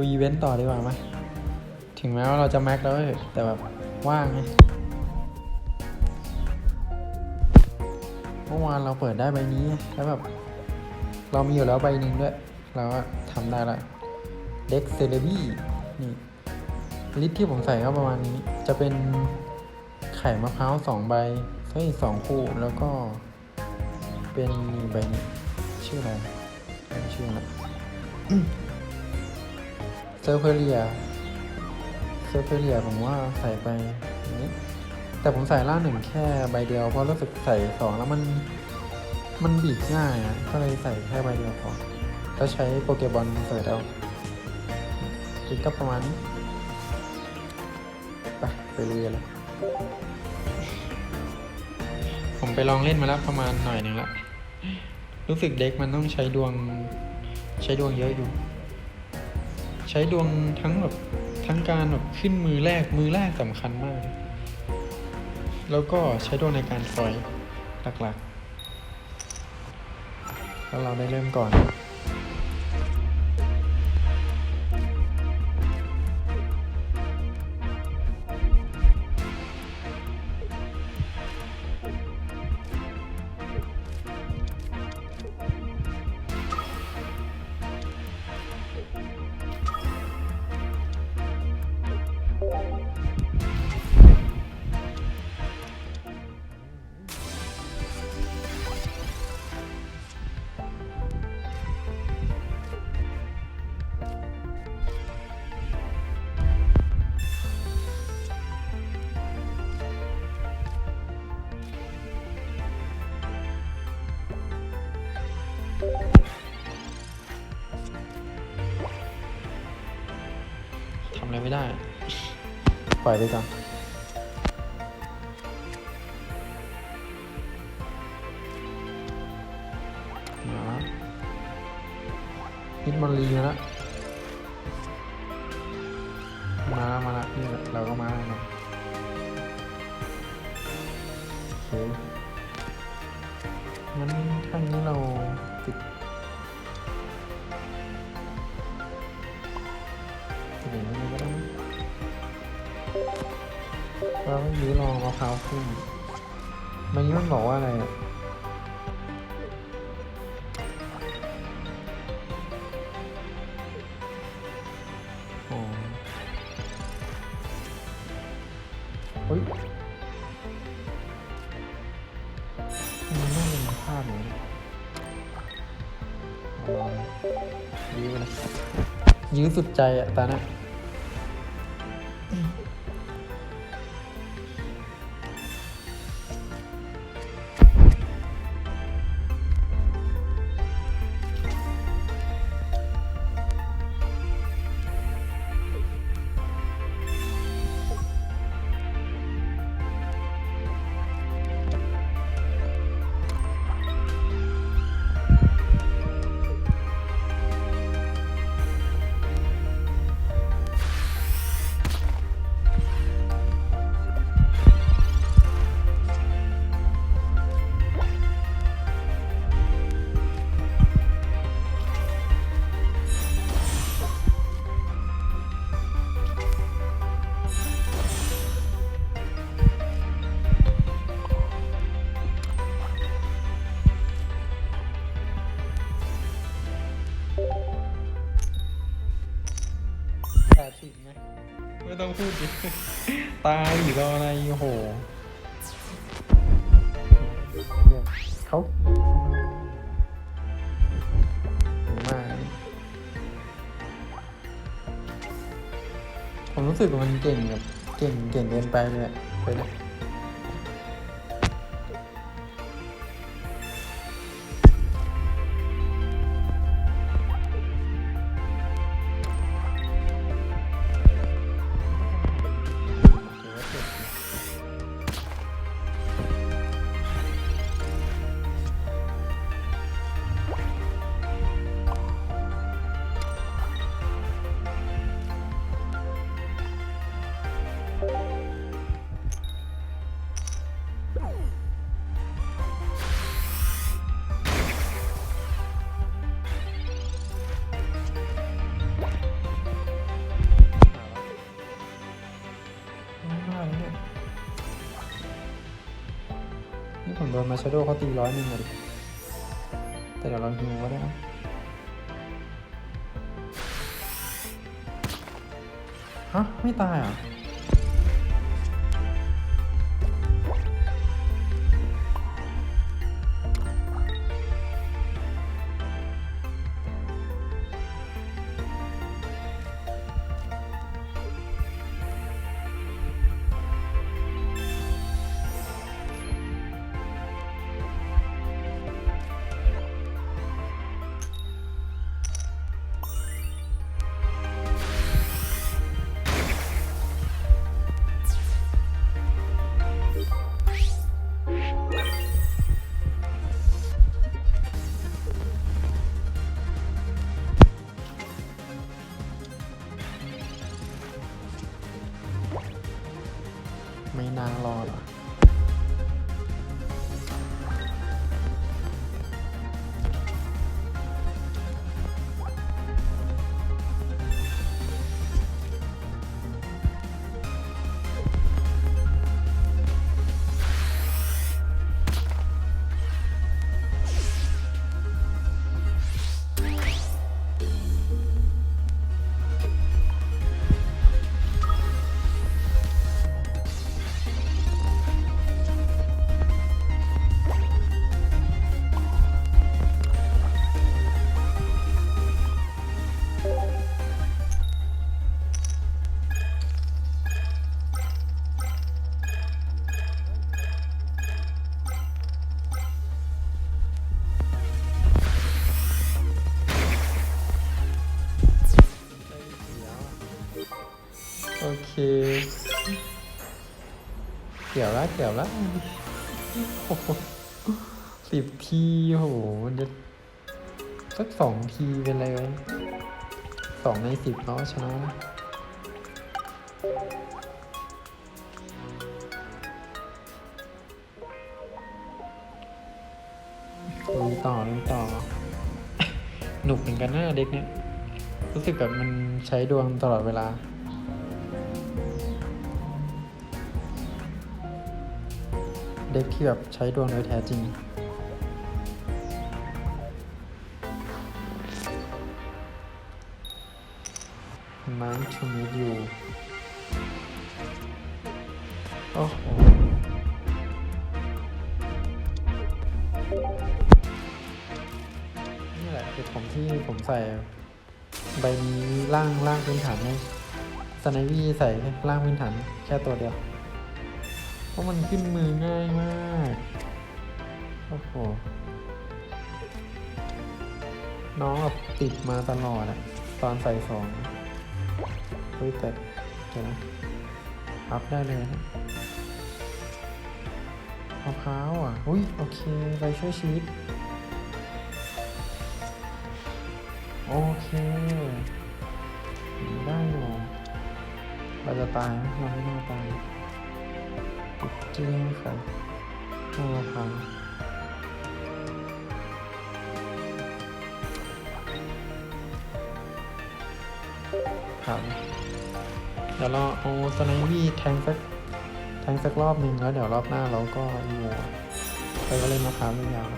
ดูอีเวนต์ต่อดีกว่าไหมถึงแม้ว่าเราจะแม็กแล้วแต่แบบว่างไงเมื่อวานเราเปิดได้ใบนี้แล้วแบบ เรามีอยู่แล้วใบหนึ่งด้วย เราก็ทำได้ละเด็กเซเลบี้นี่ลิตที่ผมใส่ก็ประมาณนี้ จะเป็นไข่มะพร้าวสองใบเฮ้ยสองคู่แล้วก็ เป็นใบนี้ชื่ออะไรชื่อละ เซอร์เพเรียเซอร์เพเรียผมว่าใส่ไปนี้ แต่ผมใส่ล่าหนึ่งแค่ใบเดียวเพราะรู้สึกใส่สองแล้วมันมันบีบง่ายอะก็เลยใส่แค่ใบเดียวพอแล้วใช้โปเกบอลเสิร์ชเอาคิดก็ประมาณนี้ไปไปเรียนเลยผมไปลองเล่นมาแล้วประมาณหน่อยหนึ่งละ รู้สึกเด็กมันต้องใช้ดวง ใช้ดวงเยอะอยู่ ใช้ดวงทั้งแบบทั้งการแบบขึ้นมือแรกมือแรกสำคัญมาก แล้วก็ใช้ดวงในการซอยหลักๆ แล้วเราได้เริ่มก่อน อยไปก่อนมาละฮิตมอนรีมาแล้ว มาแล้วมาแล้วนี่แหละเราก็มาแล้ว ยื้อรอมะพร้าขึ้นมันนี้มันบอกว่าอะไรอะอ๋อเฮ้ยมันน่าเป็นภาพเลยยยื้อสุดใจอะตาเน่ะ ตายอีกรออะไรโอ้โหเขามากผมรู้สึกว่ามันเก่งแบบเก่งเก่งเกินไปเลยไปเลย โดนมาชาโดเขาตีร้อยหนึ่งเลยแต่เดี๋ยวเราฮิวก็ได้นะฮะ ไม่ตายอะ กี่ยวละเกี่ยวละโอ้โหสิบทีโอ้โหมันจะสักสองทีเป็นไรไหมสองในสิบเนาะชนะลุยต่อลุยต่อ หนุกเหมือนกันนะเด็กเนี้ยรู้สึกแบบมันใช้ดวงตลอดเวลา็กที่แบบใช้ดวงโดยแท้จริง Nice to meet you โอ้โหนี่แหละคือผมที่ผมใส่ใบนี้ล่างล่างพื้นฐานให้สไนวี่ใส่ล่างพื้นฐานแค่ตัวเดียว เพราะมันขึ้นมือง่ายมาก โอ้โห น้องแบบติดมาตลอดอะตอนใส่สองเฮ้ยแต่เดี๋ยวนะอัพได้เลยนะมะพร้าวอะ อุ้ยโอเค ไปช่วยชีวิต โอเคได้อยู่เราจะตายไหมเราไม่น่าตาย จียงค่ะโอ้ค่ะครับเดี๋ยวเราเอาสไนวี่แทงสักแทงสักรอบหนึ่งแล้วเดี๋ยวรอบหน้าเราก็มัวไปก็เล่นมะพร้าวยาว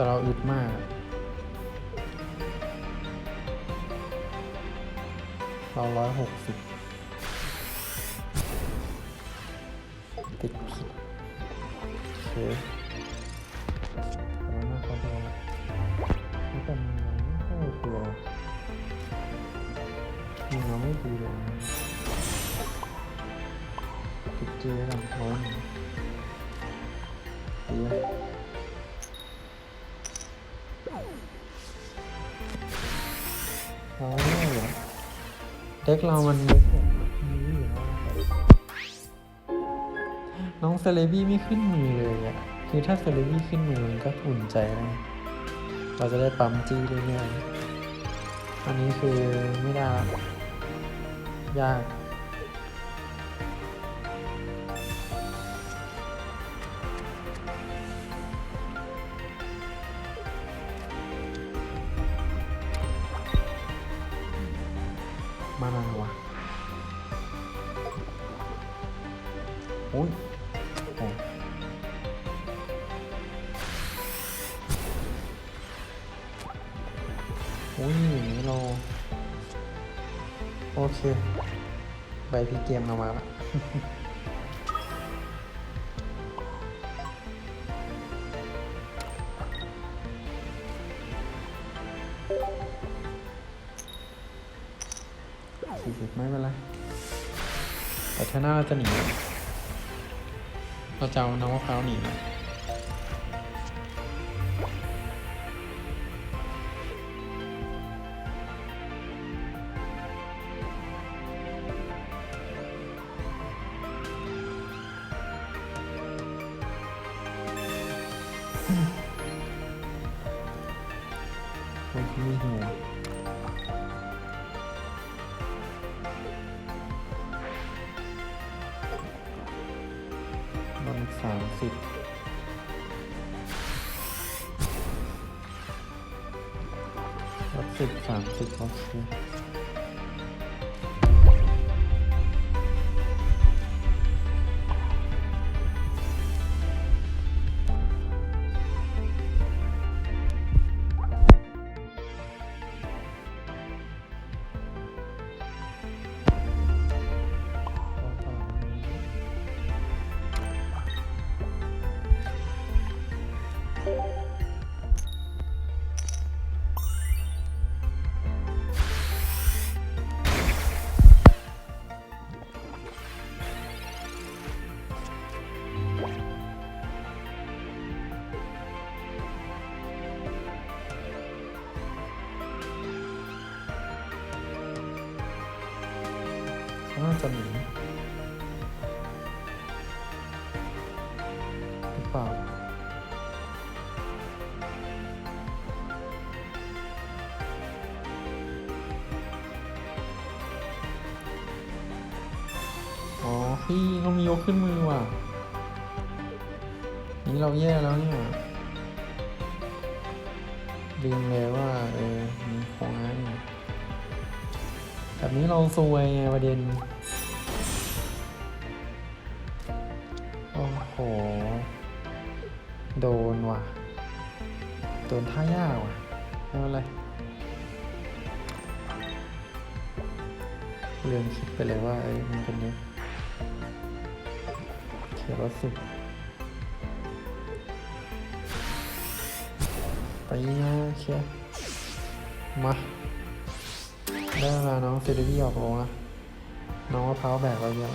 แต่เราอึดมาก เราร้อยหกสิบ ร้อยไม่เหรอเด็กเรามันเล็กแบบนี้อยู่แล้วน้องเซเลบี้ไม่ขึ้นมือเลยอะ คือถ้าเซเลบี้ขึ้นมือมันก็อุ่นใจแล้วเราจะได้ปั๊มจี้เรื่อยๆอันนี้คือไม่ได้ยาก อ้ยอย่างนี้เราโอเค ใบพีเกมเรามาละสี่สิบไม่เป็นไรแต่ถ้าหน้าเราจะหนี เราจะเอาน้ำมะพร้าวหนีนะ มีหัวบนสามสิบลบสิบสามสิบโอเค อ๋อพี่เขามียกขึ้นมือว่ะ นี่เราแย่แล้วเนี่ยลืมเลยว่าเออมีของนั้นแบบนี้เราซวยไงประเด็น โอ้โห โดนว่ะ โดนท่ายากว่ะไม่เป็นไรเรื่องคิดไปเลยว่าเอ้ยมันเป็นเนี้ยเขียนรถสิบไปนะเคลียร์มาได้เวลาน้องเซเดบี้ออกลงแล้วน้องมะพร้าวแบกไว้เยอะ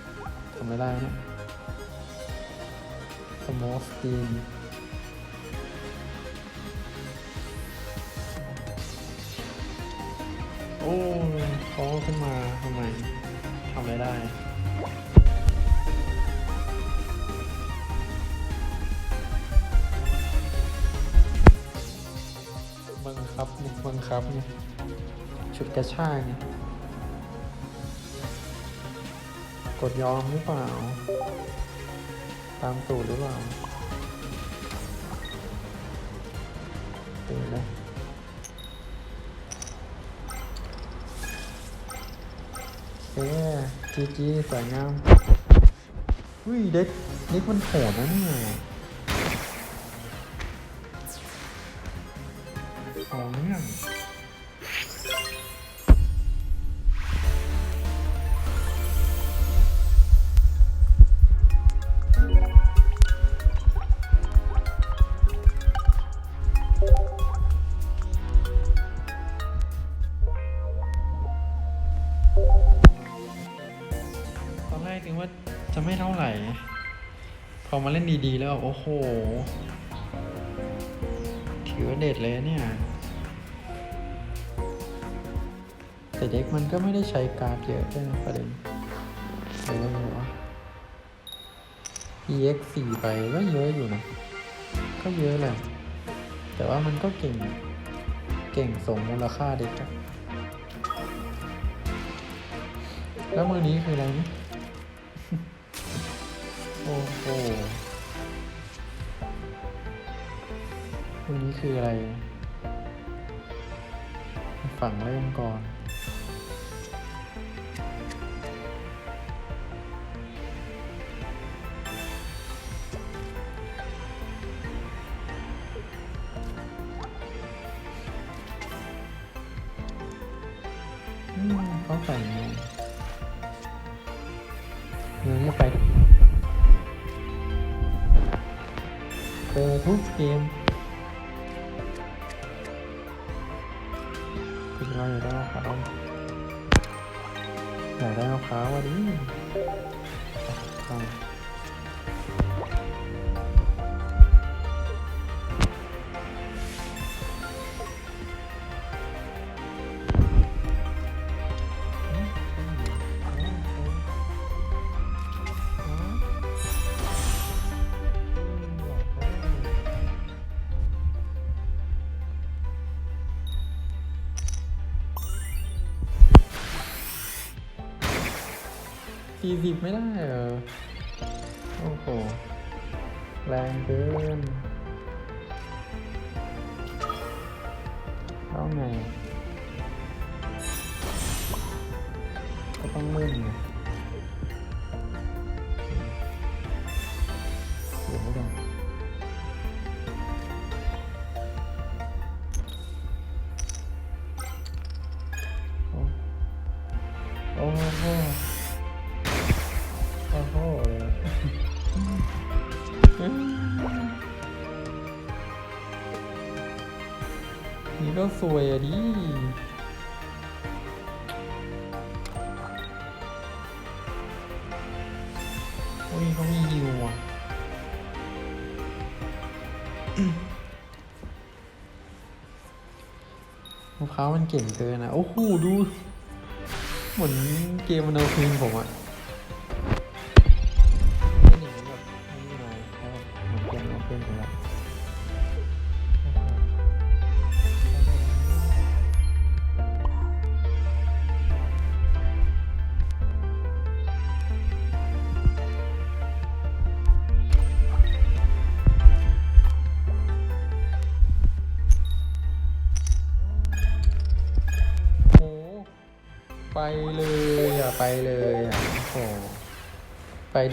ทำไม่ได้เนี่ยสมอลสตีนโอ้ยเขาขึ้นมาทำไมทำอะไรได้บังคับไงบังคับไงชุดกระชากไง กดยอมหรือเปล่า ตามสูตรหรือเปล่าเดี๋ยวนะเอ๊จีจีสวยงามอุ้ยเด็กเด็กมันโหดนะเนี่ยเอาเรื่อง มาเล่นดีๆแล้วโอ้โห ถือว่าเด็ดเลยเนี่ย แต่เด็กมันก็ไม่ได้ใช้การ์ดเยอะด้วยนะประเด็นเยอะเลยวะ EX 4ไปก็เยอะอยู่นะ ก็เยอะแหละแต่ว่ามันก็เก่ง เก่งสมมูลค่าเด็กอะแล้วมือนี้คืออะไรนี่ อ้โหมือนี้คืออะไร ฝั่งเล่มก่อน สี่สิบไม่ได้เหรอ โอ้โห แรงเกิน สวยอะดิโอ้ยเขามีฮิวอะมะพร้าวมันเก่งเกินอะโอ้โหดู เหมือนเกมมันเอาคืนผมอะ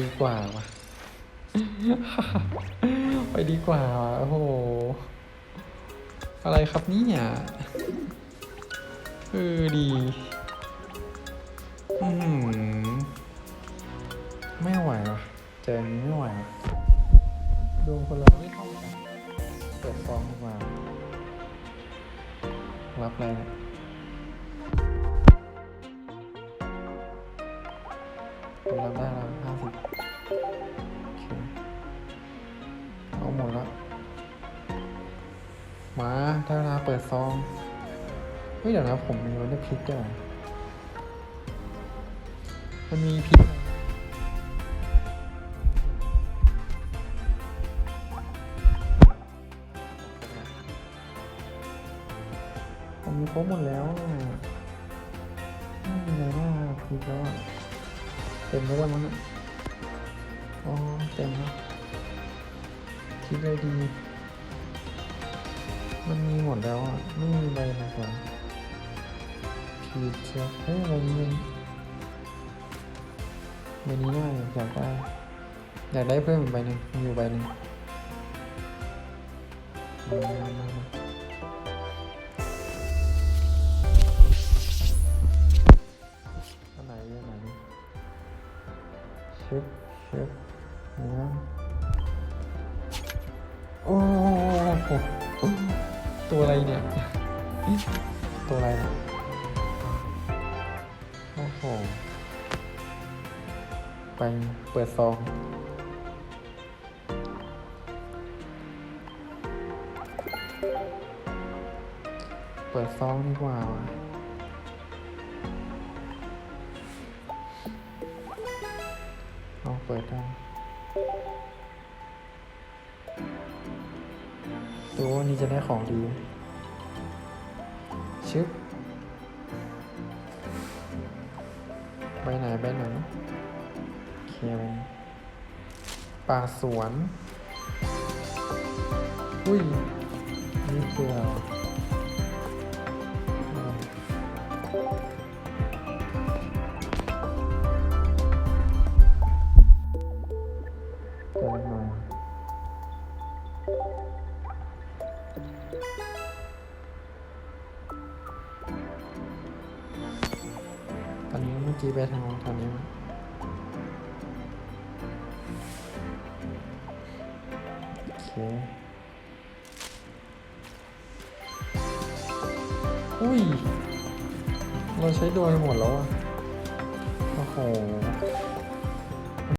ดีกว่าว่ะ ไปดีกว่าว่ะโอ้โห อะไรครับเนี่ยเออดี มันเดอร์พิกด้วยมันมีพิกผมมีครบหมดแล้วอะไม่มีอะไรน่าพิกแล้วอะเต็มแล้วมั้งอ๋อเต็มแล้วพิกเลยดี มันมีหมดแล้วอะ ไม่มีใบไหนก่อน พีเจเฮ้ยใบนี้มันใบนี้น่าอยากได้อยากได้เพิ่มอีกใบหนึ่งมีอยู่ใบหนึ่งอันไหนอันไหนชึบชึบเนื้อโอ้โหตัวอะไรเนี่ย ตัวอะไรเนี่ย ไปเปิดซอง เปิดซองดีกว่าเอาเปิดได้ดูว่านี้จะได้ของดี ชึบ สวน อุ้ยนี่คือ โดรนหมดแล้วอะโอ้โห